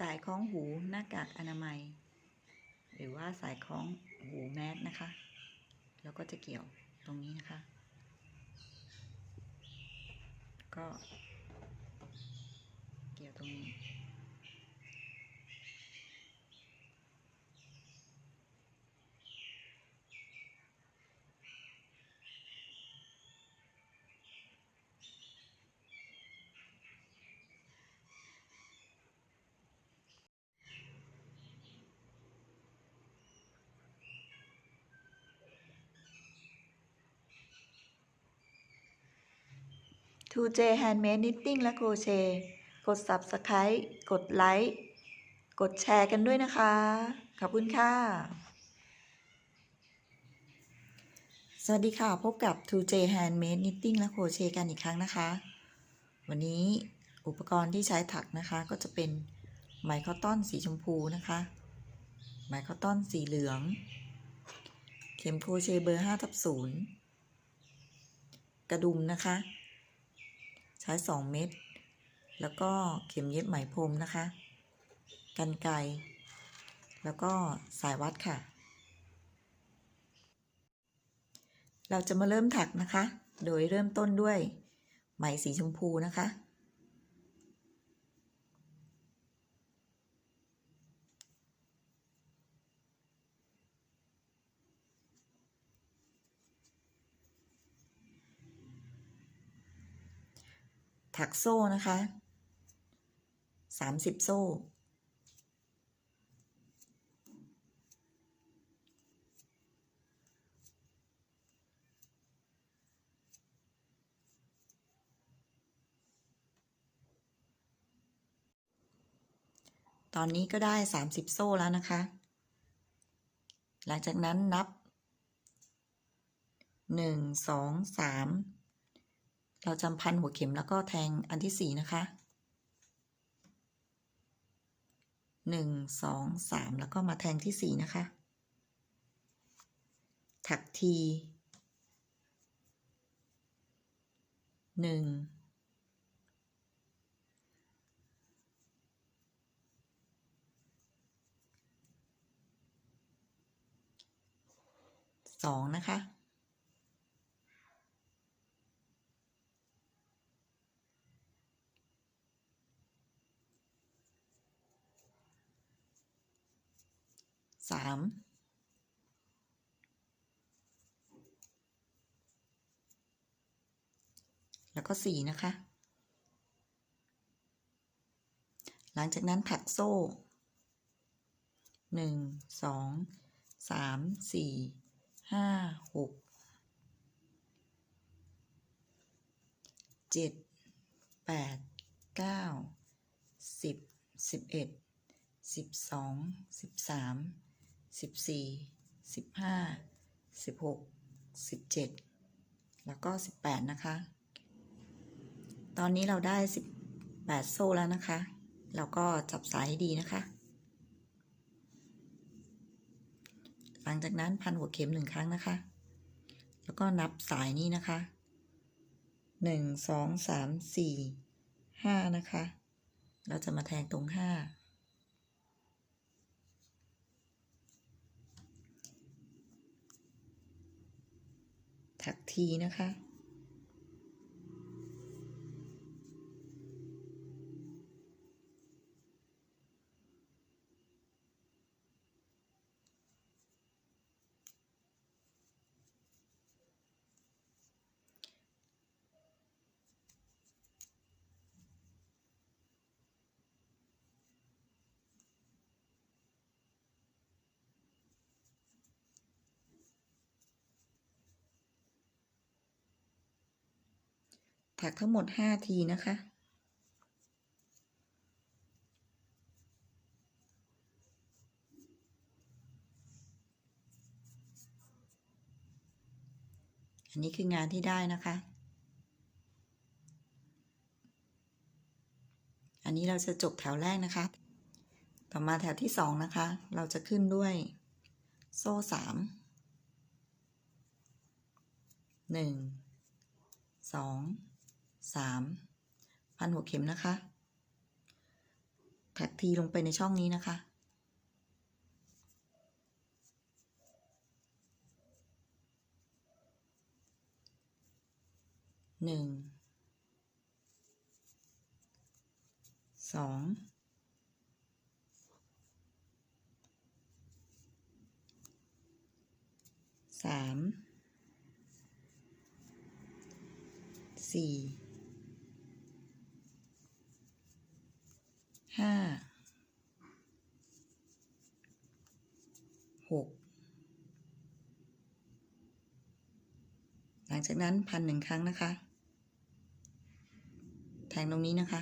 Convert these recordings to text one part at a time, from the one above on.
สายคล้องหูหน้ากากอนามัย หรือว่าสายคล้องหูแมสนะคะ แล้วก็จะเกี่ยวตรงนี้นะคะ ก็เกี่ยวตรงนี้ 2J Handmade Knitting และ Crochet กด Subscribe กดไลค์กดแชร์กันด้วยนะคะ ขอบคุณค่ะ สวัสดีค่ะ พบกับ 2J Handmade Knitting และ Crochet กันอีกครั้งนะคะ วันนี้อุปกรณ์ที่ใช้ถักนะคะก็จะเป็นไหมคอตตอนสีชมพูนะคะ ไหมคอตตอนสีเหลือง เข็มโครเชต์เบอร์5ทับ0กระดุมนะคะ ใช้ 2 เม็ดแล้วก็เข็มเย็บไหมพรมนะคะ กันไกรแล้วก็สายวัดค่ะ เราจะมาเริ่มถักนะคะ โดยเริ่มต้นด้วยไหมสีชมพูนะคะ ถักโซ่นะคะสามสิบโซ่ ตอนนี้ก็ได้สามสิบโซ่แล้วนะคะ หลังจากนั้นนับหนึ่งสองสาม เราจำพันหัวเข็มแล้วก็แทงอันที่สี่นะคะหนึ่งสองสามแล้วก็มาแทงที่สี่นะคะ ถักทีหนึ่งสองนะคะ สามแล้วก็สี่นะคะ หลังจากนั้นถักโซ่หนึ่งสองสามสี่ห้าหกเจ็ดแปดเก้าสิบสิบเอ็ดสิบสองสิบสาม สิบสี่สิบห้าสิบหกสิบเจ็ดแล้วก็สิบแปดนะคะ ตอนนี้เราได้สิบแปดโซ่แล้วนะคะ เราก็จับสายให้ดีนะคะ หลังจากนั้นพันหัวเข็มหนึ่งครั้งนะคะ แล้วก็นับสายนี้นะคะหนึ่งสองสามสี่ห้านะคะ เราจะมาแทงตรงห้า ถักทีนะคะ ถักทั้งหมดห้าทีนะคะ อันนี้คืองานที่ได้นะคะ อันนี้เราจะจบแถวแรกนะคะ ต่อมาแถวที่สองนะคะ เราจะขึ้นด้วยโซ่สามหนึ่งสอง สามพันหัวเข็มนะคะถักทีลงไปในช่องนี้นะคะ หนึ่ง สอง สาม สี่ ห้าหกหลังจากนั้นพันหนึ่งครั้งนะคะ แทงตรงนี้นะคะ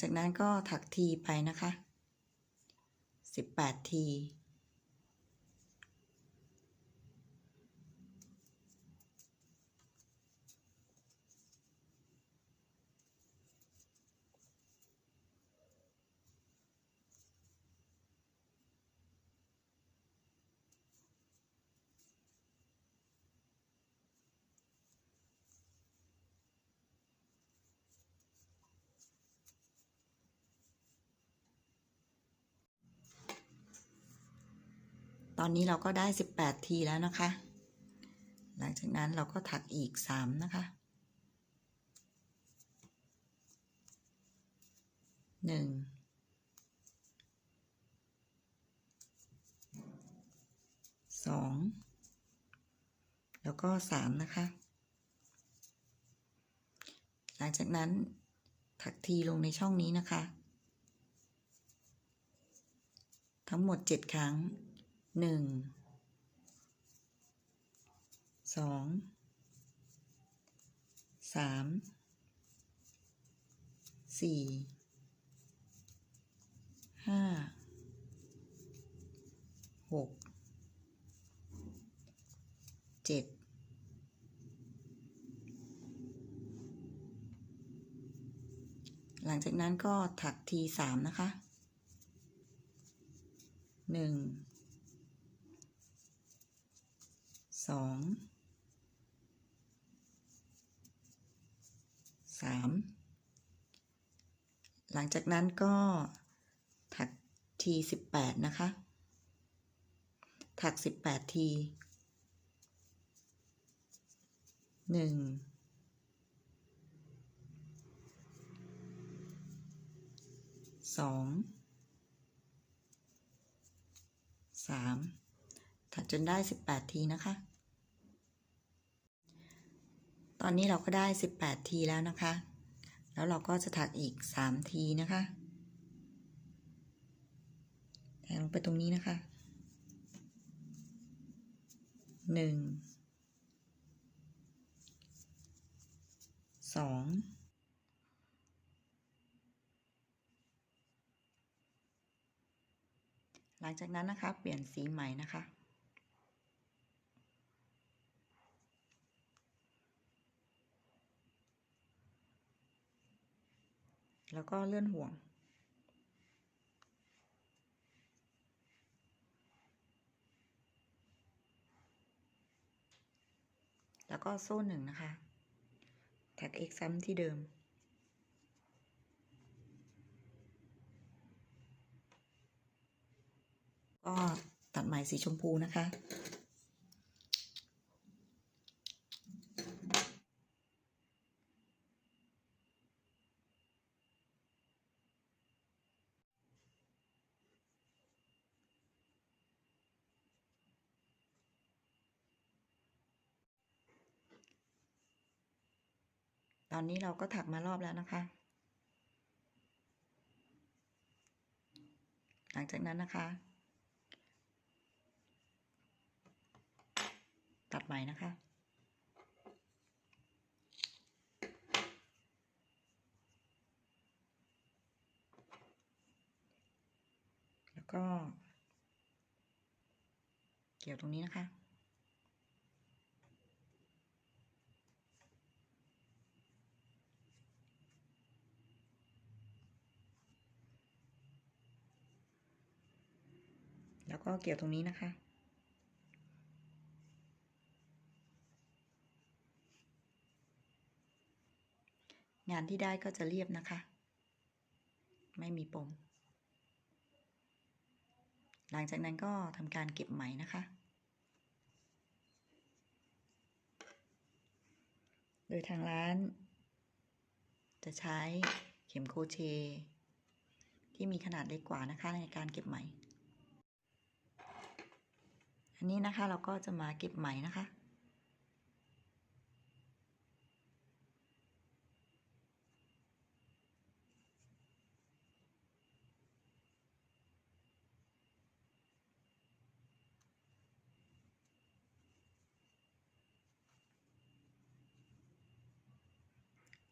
จากนั้นก็ถักทีไปนะคะ 18 ที อนนี้เราก็ได้ 18 ทีแล้วนะคะ หลังจากนั้นเราก็ถักอีก 3 นะคะ 1 2 แล้วก็ 3 นะคะ หลังจากนั้นถักทีลงในช่องนี้นะคะ ทั้งหมด 7 ครั้ง หนึ่งสองสามสี่ห้าหกเจ็ดหลังจากนั้นก็ถักทีสามนะคะหนึ่ง สองสามหลังจากนั้นก็ถักทีสิบแปดนะคะ ถักสิบแปดทีหนึ่งสองสามถักจนได้18ทีนะคะ ตอนนี้เราก็ได้ 18 ทีแล้วนะคะ แล้วเราก็จะถักอีก 3 ทีนะคะแทงลงไปตรงนี้นะคะหนึ่งสองหลังจากนั้นนะคะ เปลี่ยนสีใหม่นะคะ แล้วก็เลื่อนห่วง แล้วก็โซ่หนึ่งนะคะ แท็ก x ซ้ำที่เดิม ก็ตัดไหมสีชมพูนะคะ อนนี้เราก็ถักมารอบแล้วนะคะ หลังจากนั้นนะคะ ตัดใหม่นะคะแล้วก็ เกี่ยวตรงนี้นะคะ แล้วก็เกี่ยวตรงนี้นะคะ งานที่ได้ก็จะเรียบนะคะ ไม่มีปม หลังจากนั้นก็ทำการเก็บไหมนะคะ โดยทางร้าน จะใช้เข็มโคเช ที่มีขนาดเล็กกว่านะคะในการเก็บไหม อันนี้นะคะเราก็จะมาเก็บไหมนะคะ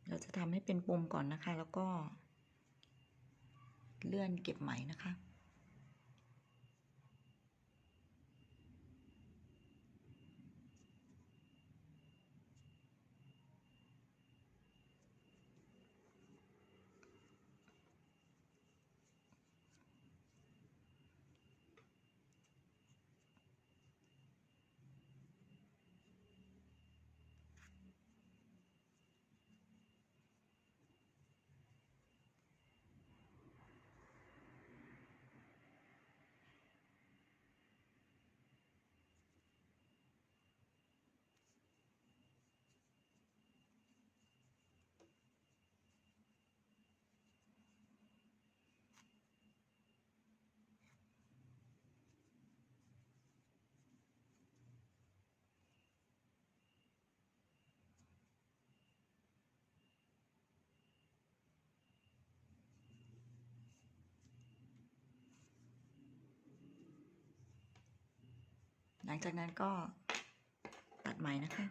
เราจะทำให้เป็นปมก่อนนะคะ แล้วก็เลื่อนเก็บไหมนะคะ หลังจากนั้นก็ตัดไหมนะคะ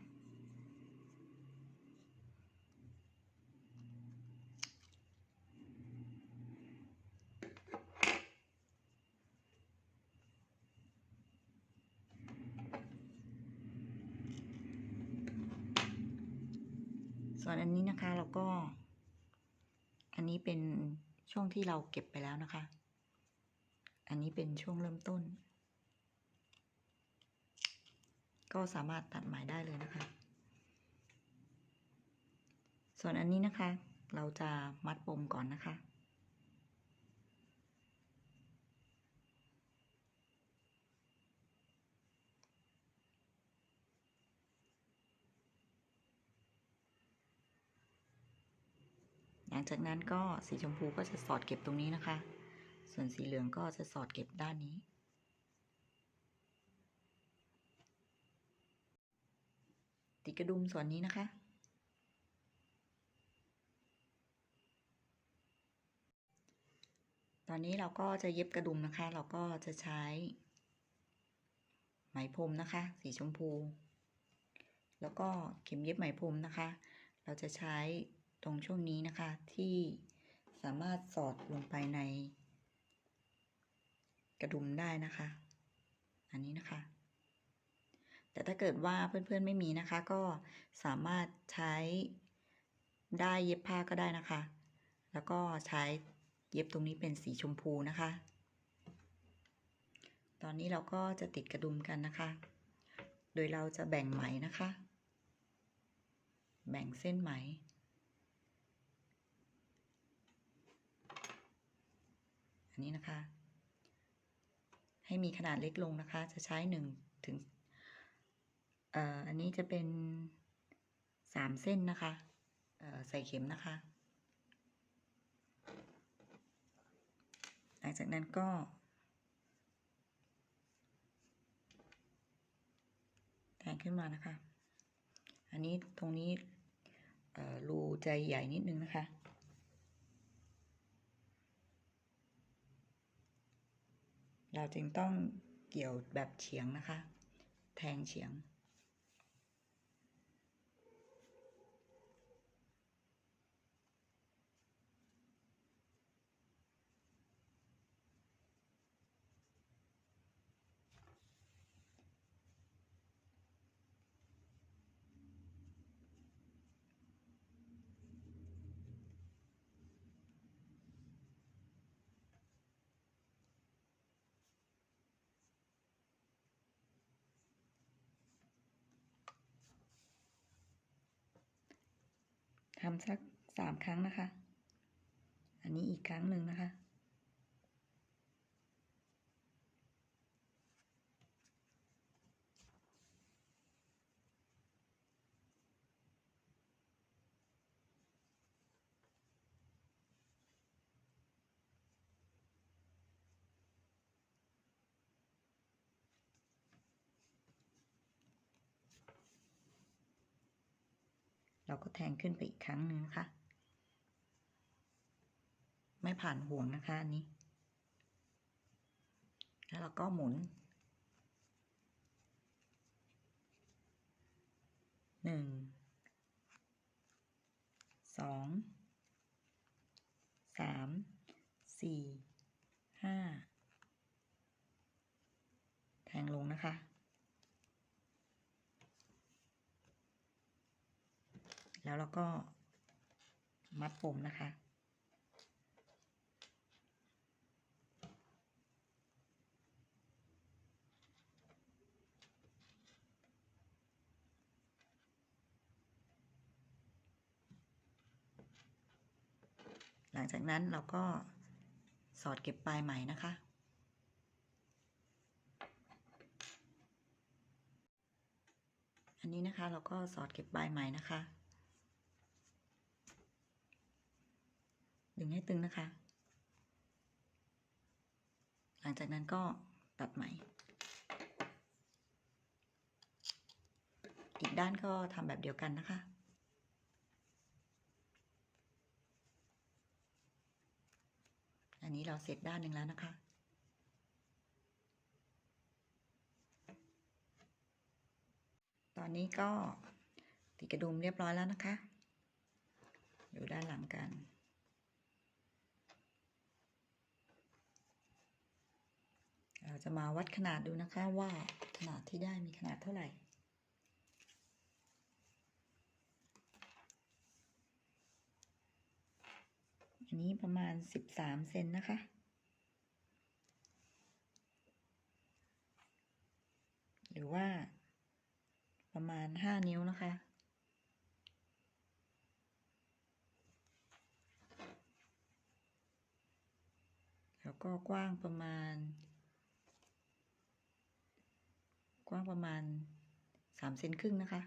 ส่วนอันนี้นะคะเราก็ อันนี้เป็นช่วงที่เราเก็บไปแล้วนะคะ อันนี้เป็นช่วงเริ่มต้น ก็สามารถตัดไหมได้เลยนะคะ ส่วนอันนี้นะคะ เราจะมัดปมก่อนนะคะ หลังจากนั้นก็สีชมพูก็จะสอดเก็บตรงนี้นะคะ ส่วนสีเหลืองก็จะสอดเก็บด้านนี้ ติด กระดุมส่วนนี้นะคะ ตอนนี้เราก็จะเย็บกระดุมนะคะ เราก็จะใช้ ไหมพรมนะคะ สีชมพู แล้วก็เข็มเย็บไหมพรมนะคะ เราจะใช้ตรงช่วงนี้นะคะที่สามารถสอดลงไปใน กระดุมได้นะคะ อันนี้นะคะ แต่ถ้าเกิดว่าเพื่อนๆไม่มีนะคะ ก็สามารถใช้ได้เย็บผ้าก็ได้นะคะ แล้วก็ใช้เย็บตรงนี้เป็นสีชมพูนะคะ ตอนนี้เราก็จะติดกระดุมกันนะคะ โดยเราจะแบ่งไหมนะคะ แบ่งเส้นไหมอันนี้นะคะ ให้มีขนาดเล็กลงนะคะ จะใช้หนึ่งถึง อันนี้จะเป็นสามเส้นนะคะใส่เข็มนะคะ หลังจากนั้นก็แทงขึ้นมานะคะ อันนี้ตรงนี้รูใจใหญ่นิดนึงนะคะเราจึงต้องเกี่ยวแบบเฉียงนะคะ แทงเฉียง ทำสักสามครั้งนะคะ อันนี้อีกครั้งหนึ่งนะคะ เราก็แทงขึ้นไปอีกครั้งหนึ่งนะคะ ไม่ผ่านห่วงนะคะอันนี้ แล้วเราก็หมุนหนึ่งสองสามสี่ห้าแทงลงนะคะ แล้วเราก็มัดปมนะคะ หลังจากนั้นเราก็สอดเก็บปลายไหมนะคะอันนี้นะคะเราก็สอดเก็บปลายไหมนะคะ ดึงให้ตึงนะคะ หลังจากนั้นก็ตัดไหม อีกด้านก็ทำแบบเดียวกันนะคะอันนี้เราเสร็จด้านหนึ่งแล้วนะคะ ตอนนี้ก็ติดกระดุมเรียบร้อยแล้วนะคะ ดูด้านหลังกัน เราจะมาวัดขนาดดูนะคะว่าขนาดที่ได้มีขนาดเท่าไหร่อันนี้ประมาณสิบสามเซนนะคะ หรือว่าประมาณห้านิ้วนะคะแล้วก็กว้างประมาณ ก ว้างประมาณสามเซนครึ่งนะคะ